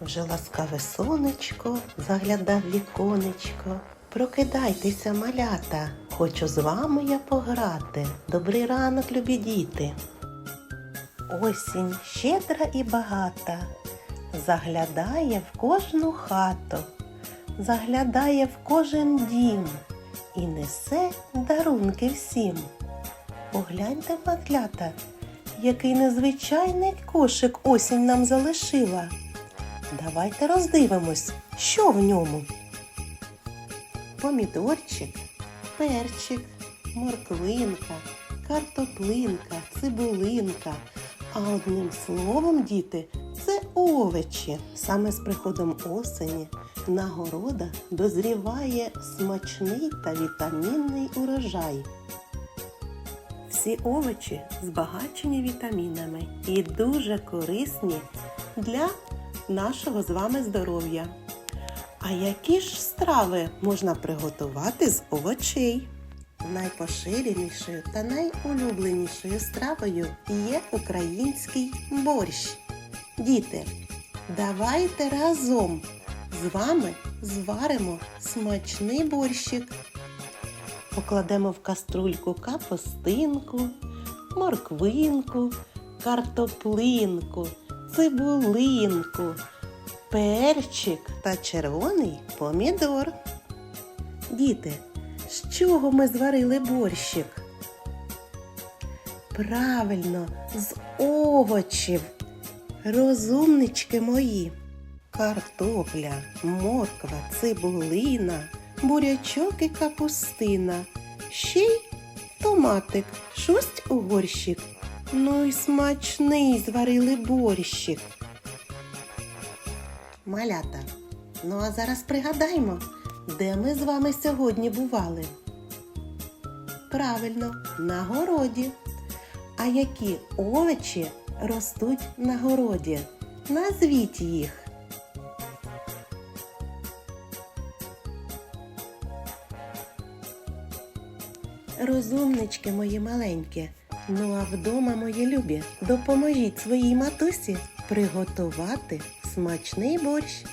Вже ласкаве сонечко заглядав віконечко. Прокидайтеся, малята, хочу з вами я пограти. Добрий ранок, любі діти. Осінь щедра і багата, заглядає в кожну хату, заглядає в кожен дім і несе дарунки всім. Погляньте, матлята, який незвичайний кошик осінь нам залишила. Давайте роздивимось, що в ньому. Помідорчик, перчик, морквинка, картоплинка, цибулинка. А одним словом, діти, це овочі. Саме з приходом осені на городах дозріває смачний та вітамінний урожай. Всі овочі збагачені вітамінами і дуже корисні для нашого з вами здоров'я. А які ж страви можна приготувати з овочей? Найпоширенішою та найулюбленішою стравою є український борщ. Діти, давайте разом з вами зваримо смачний борщик. Покладемо в каструльку капустинку, морквинку, картоплинку, цибулинку, перчик та червоний помідор. Діти, з чого ми зварили борщик? Правильно, з овочів. Розумнички мої. Картопля, морква, цибулина, бурячок і капустина. Ще й томатик, шусть у горщик. Ну і смачний зварили борщик. Малята. Ну а зараз пригадаймо, де ми з вами сьогодні бували. Правильно, на городі. А які овочі ростуть на городі? Назвіть їх. Розумнички мої маленькі. Ну а вдома, мої любі, допоможіть своїй матусі приготувати смачний борщ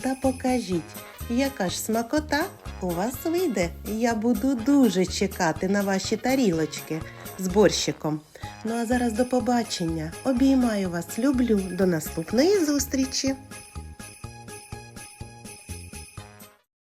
та покажіть, яка ж смакота у вас вийде. Я буду дуже чекати на ваші тарілочки з борщиком. Ну а зараз до побачення. Обіймаю вас, люблю. До наступної зустрічі!